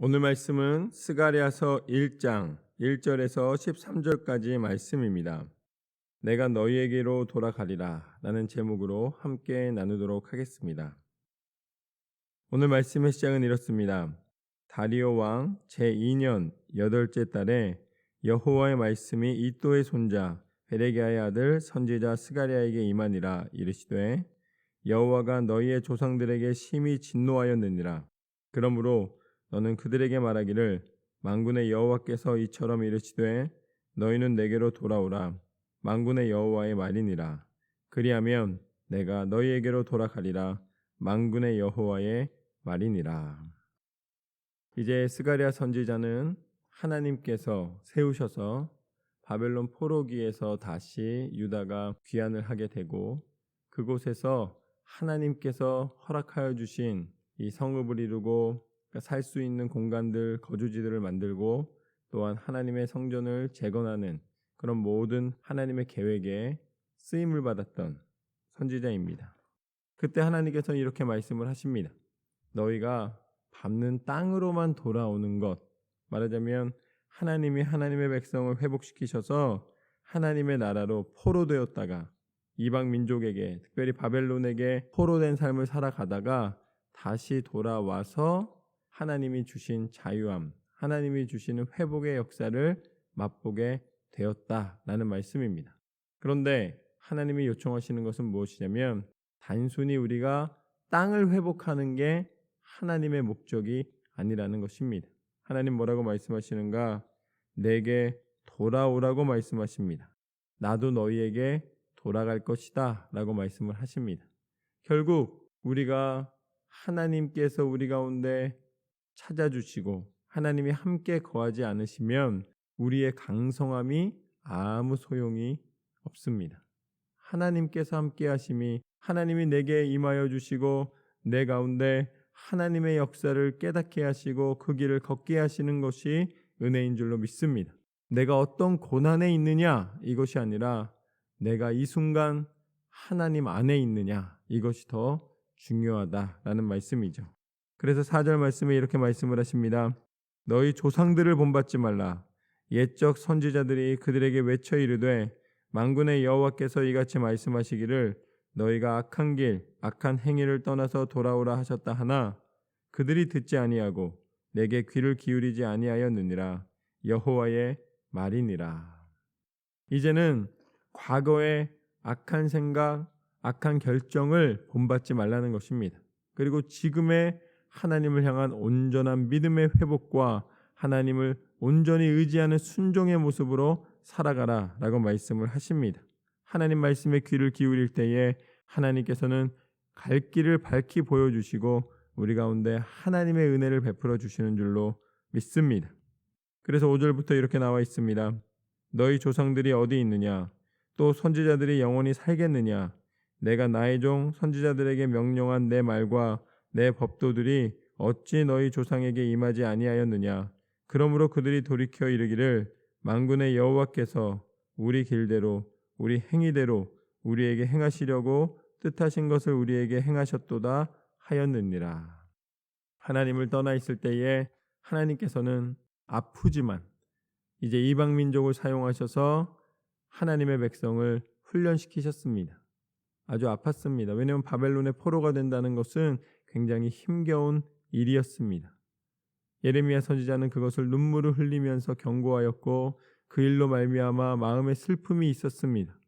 오늘 말씀은 스가랴서 1장 1절에서 13절까지 말씀입니다. 내가 너희에게로 돌아가리라 라는 제목으로 함께 나누도록 하겠습니다. 오늘 말씀의 시작은 이렇습니다. 다리오 왕 제2년 여덟째 달에 여호와의 말씀이 이또의 손자 베레기야의 아들 선지자 스가랴에게 임하니라 이르시되 여호와가 너희의 조상들에게 심히 진노하였느니라 그러므로 너는 그들에게 말하기를 만군의 여호와께서 이처럼 이르시되 너희는 내게로 돌아오라. 만군의 여호와의 말이니라. 그리하면 내가 너희에게로 돌아가리라. 만군의 여호와의 말이니라. 이제 스가랴 선지자는 하나님께서 세우셔서 바벨론 포로기에서 다시 유다가 귀환을 하게 되고 그곳에서 하나님께서 허락하여 주신 이 성읍을 이루고 살 수 있는 공간들, 거주지들을 만들고 또한 하나님의 성전을 재건하는 그런 모든 하나님의 계획에 쓰임을 받았던 선지자입니다. 그때 하나님께서 이렇게 말씀을 하십니다. 너희가 밟는 땅으로만 돌아오는 것, 말하자면 하나님이 하나님의 백성을 회복시키셔서 하나님의 나라로 포로되었다가 이방 민족에게 특별히 바벨론에게 포로된 삶을 살아가다가 다시 돌아와서 하나님이 주신 자유함, 하나님이 주시는 회복의 역사를 맛보게 되었다라는 말씀입니다. 그런데 하나님이 요청하시는 것은 무엇이냐면 단순히 우리가 땅을 회복하는 게 하나님의 목적이 아니라는 것입니다. 하나님 뭐라고 말씀하시는가? 내게 돌아오라고 말씀하십니다. 나도 너희에게 돌아갈 것이다 라고 말씀을 하십니다. 결국 우리가 하나님께서 우리 가운데 찾아주시고 하나님이 함께 거하지 않으시면 우리의 강성함이 아무 소용이 없습니다. 하나님께서 함께 하심이 하나님이 내게 임하여 주시고 내 가운데 하나님의 역사를 깨닫게 하시고 그 길을 걷게 하시는 것이 은혜인 줄로 믿습니다. 내가 어떤 고난에 있느냐 이것이 아니라 내가 이 순간 하나님 안에 있느냐 이것이 더 중요하다라는 말씀이죠. 그래서 4절 말씀에 이렇게 말씀을 하십니다. 너희 조상들을 본받지 말라. 옛적 선지자들이 그들에게 외쳐 이르되 만군의 여호와께서 이같이 말씀하시기를 너희가 악한 길, 악한 행위를 떠나서 돌아오라 하셨다 하나 그들이 듣지 아니하고 내게 귀를 기울이지 아니하였느니라 여호와의 말이니라. 이제는 과거의 악한 생각, 악한 결정을 본받지 말라는 것입니다. 그리고 지금의 하나님을 향한 온전한 믿음의 회복과 하나님을 온전히 의지하는 순종의 모습으로 살아가라 라고 말씀을 하십니다. 하나님 말씀에 귀를 기울일 때에 하나님께서는 갈 길을 밝히 보여주시고 우리 가운데 하나님의 은혜를 베풀어 주시는 줄로 믿습니다. 그래서 5절부터 이렇게 나와 있습니다. 너희 조상들이 어디 있느냐? 또 선지자들이 영원히 살겠느냐? 내가 나의 종 선지자들에게 명령한 내 말과 내 법도들이 어찌 너희 조상에게 임하지 아니하였느냐? 그러므로 그들이 돌이켜 이르기를 만군의 여호와께서 우리 길대로 우리 행위대로 우리에게 행하시려고 뜻하신 것을 우리에게 행하셨도다 하였느니라. 하나님을 떠나 있을 때에 하나님께서는 아프지만 이제 이방 민족을 사용하셔서 하나님의 백성을 훈련시키셨습니다. 아주 아팠습니다. 왜냐하면 바벨론의 포로가 된다는 것은 굉장히 힘겨운 일이었습니다. 예레미야 선지자는 그것을 눈물을 흘리면서 경고하였고 그 일로 말미암아 마음에 슬픔이 있었습니다.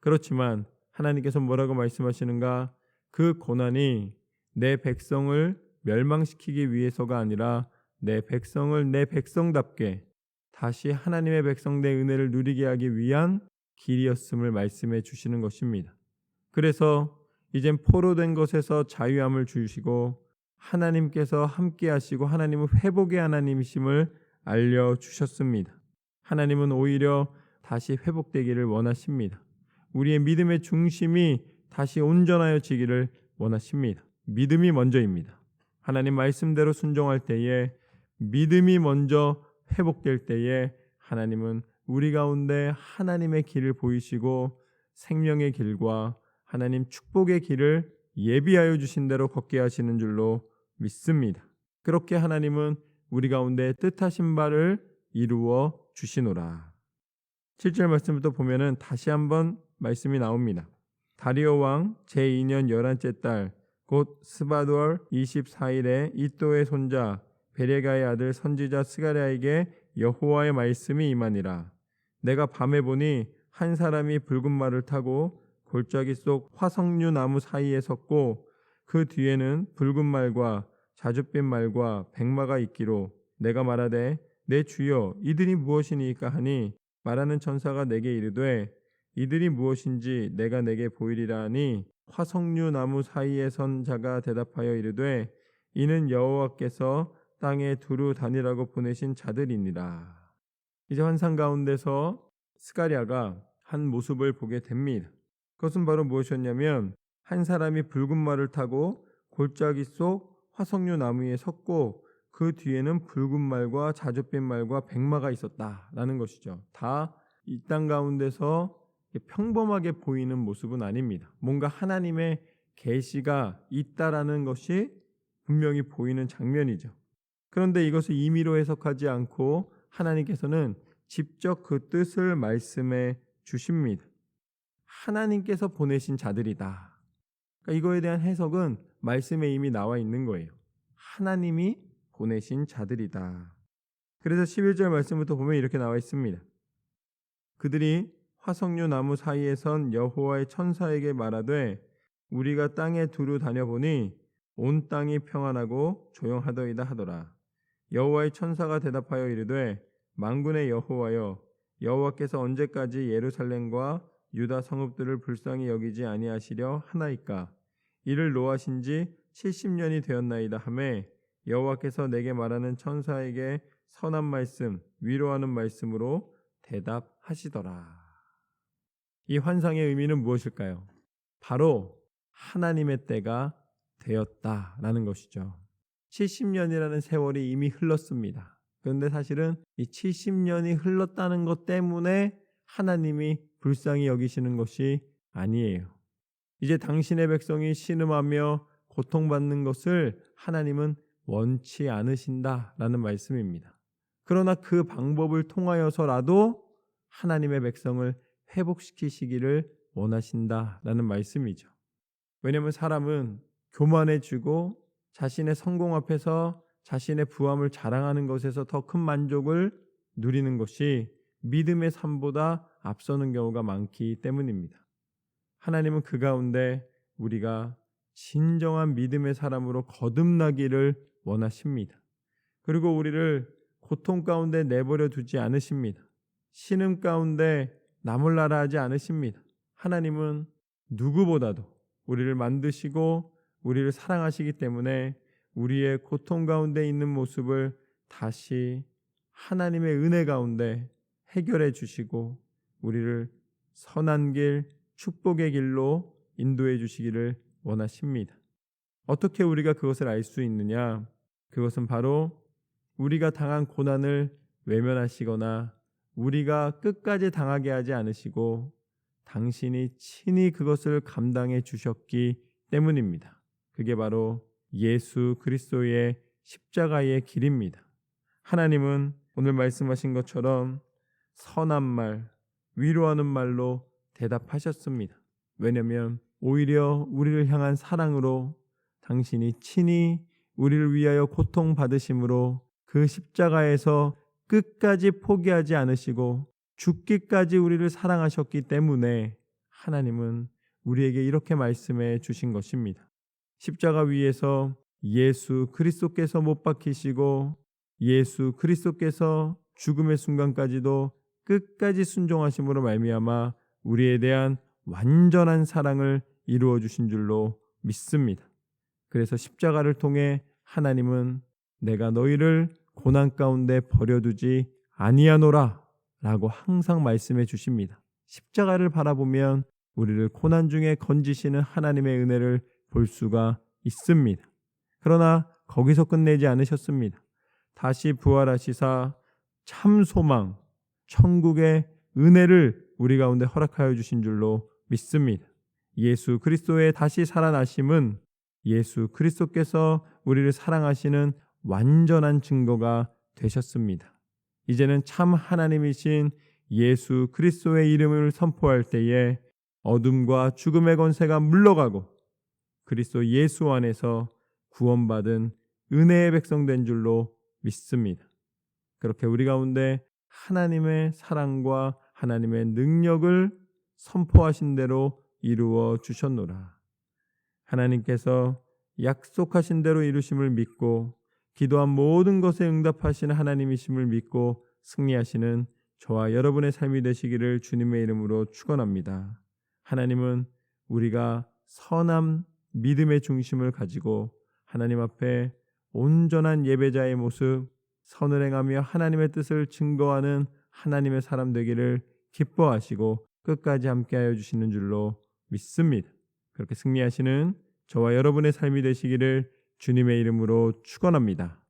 그렇지만 하나님께서 뭐라고 말씀하시는가? 그 고난이 내 백성을 멸망시키기 위해서가 아니라 내 백성을 내 백성답게 다시 하나님의 백성된 은혜를 누리게 하기 위한 길이었음을 말씀해 주시는 것입니다. 그래서 이젠 포로 된 것에서 자유함을 주시고 하나님께서 함께 하시고 하나님은 회복의 하나님이심을 알려 주셨습니다. 하나님은 오히려 다시 회복되기를 원하십니다. 우리의 믿음의 중심이 다시 온전하여 지기를 원하십니다. 믿음이 먼저입니다. 하나님 말씀대로 순종할 때에 믿음이 먼저 회복될 때에 하나님은 우리 가운데 하나님의 길을 보이시고 생명의 길과 하나님 축복의 길을 예비하여 주신 대로 걷게 하시는 줄로 믿습니다. 그렇게 하나님은 우리 가운데 뜻하신 바를 이루어 주시노라. 7절 말씀부터 보면은 다시 한번 말씀이 나옵니다. 다리오 왕 제2년 11째 달 곧 스바두얼 24일에 이또의 손자 베레가의 아들 선지자 스가랴에게 여호와의 말씀이 임하니라. 내가 밤에 보니 한 사람이 붉은 말을 타고 골짜기 속 화석류 나무 사이에 섰고 그 뒤에는 붉은 말과 자줏빛 말과 백마가 있기로 내가 말하되 내 주여 이들이 무엇이니까 하니 말하는 천사가 내게 이르되 이들이 무엇인지 내가 내게 보이리라 하니 화석류 나무 사이에 선 자가 대답하여 이르되 이는 여호와께서 땅에 두루 다니라고 보내신 자들이니라. 이제 환상 가운데서 스가랴가 한 모습을 보게 됩니다. 그것은 바로 무엇이었냐면 한 사람이 붉은 말을 타고 골짜기 속 화석류 나무 위에 섰고 그 뒤에는 붉은 말과 자줏빛 말과 백마가 있었다라는 것이죠. 다 이 땅 가운데서 평범하게 보이는 모습은 아닙니다. 뭔가 하나님의 계시가 있다라는 것이 분명히 보이는 장면이죠. 그런데 이것을 임의로 해석하지 않고 하나님께서는 직접 그 뜻을 말씀해 주십니다. 하나님께서 보내신 자들이다. 그러니까 이거에 대한 해석은 말씀에 이미 나와 있는 거예요. 하나님이 보내신 자들이다. 그래서 11절 말씀부터 보면 이렇게 나와 있습니다. 그들이 화석류 나무 사이에 선 여호와의 천사에게 말하되 우리가 땅에 두루 다녀보니 온 땅이 평안하고 조용하더이다 하더라. 여호와의 천사가 대답하여 이르되 만군의 여호와여 여호와께서 언제까지 예루살렘과 유다 성읍들을 불쌍히 여기지 아니하시려 하나이까 이를 노하신 지 70년이 되었나이다 하매 여호와께서 내게 말하는 천사에게 선한 말씀 위로하는 말씀으로 대답하시더라. 이 환상의 의미는 무엇일까요? 바로 하나님의 때가 되었다라는 것이죠. 70년이라는 세월이 이미 흘렀습니다. 그런데 사실은 이 70년이 흘렀다는 것 때문에 하나님이 불쌍히 여기시는 것이 아니에요. 이제 당신의 백성이 신음하며 고통받는 것을 하나님은 원치 않으신다라는 말씀입니다. 그러나 그 방법을 통하여서라도 하나님의 백성을 회복시키시기를 원하신다라는 말씀이죠. 왜냐하면 사람은 교만해지고 자신의 성공 앞에서 자신의 부함을 자랑하는 것에서 더 큰 만족을 누리는 것이 믿음의 삶보다 앞서는 경우가 많기 때문입니다. 하나님은 그 가운데 우리가 진정한 믿음의 사람으로 거듭나기를 원하십니다. 그리고 우리를 고통 가운데 내버려 두지 않으십니다. 신음 가운데 나몰라라 하지 않으십니다. 하나님은 누구보다도 우리를 만드시고 우리를 사랑하시기 때문에 우리의 고통 가운데 있는 모습을 다시 하나님의 은혜 가운데 해결해 주시고 우리를 선한 길, 축복의 길로 인도해 주시기를 원하십니다. 어떻게 우리가 그것을 알 수 있느냐? 그것은 바로 우리가 당한 고난을 외면하시거나 우리가 끝까지 당하게 하지 않으시고 당신이 친히 그것을 감당해 주셨기 때문입니다. 그게 바로 예수 그리스도의 십자가의 길입니다. 하나님은 오늘 말씀하신 것처럼 선한 말, 위로하는 말로 대답하셨습니다. 왜냐하면 오히려 우리를 향한 사랑으로 당신이 친히 우리를 위하여 고통 받으심으로 그 십자가에서 끝까지 포기하지 않으시고 죽기까지 우리를 사랑하셨기 때문에 하나님은 우리에게 이렇게 말씀해 주신 것입니다. 십자가 위에서 예수 그리스도께서 못 박히시고 예수 그리스도께서 죽음의 순간까지도 끝까지 순종하심으로 말미암아 우리에 대한 완전한 사랑을 이루어 주신 줄로 믿습니다. 그래서 십자가를 통해 하나님은 내가 너희를 고난 가운데 버려두지 아니하노라 라고 항상 말씀해 주십니다. 십자가를 바라보면 우리를 고난 중에 건지시는 하나님의 은혜를 볼 수가 있습니다. 그러나 거기서 끝내지 않으셨습니다. 다시 부활하시사 참 소망, 천국의 은혜를 우리 가운데 허락하여 주신 줄로 믿습니다. 예수 그리스도의 다시 살아나심은 예수 그리스도께서 우리를 사랑하시는 완전한 증거가 되셨습니다. 이제는 참 하나님이신 예수 그리스도의 이름을 선포할 때에 어둠과 죽음의 권세가 물러가고 그리스도 예수 안에서 구원받은 은혜의 백성 된 줄로 믿습니다. 그렇게 우리 가운데 하나님의 사랑과 하나님의 능력을 선포하신 대로 이루어 주셨노라. 하나님께서 약속하신 대로 이루심을 믿고 기도한 모든 것에 응답하시는 하나님이심을 믿고 승리하시는 저와 여러분의 삶이 되시기를 주님의 이름으로 축원합니다. 하나님은 우리가 선함 믿음의 중심을 가지고 하나님 앞에 온전한 예배자의 모습 선을 행하며 하나님의 뜻을 증거하는 하나님의 사람 되기를 기뻐하시고 끝까지 함께하여 주시는 줄로 믿습니다. 그렇게 승리하시는 저와 여러분의 삶이 되시기를 주님의 이름으로 축원합니다.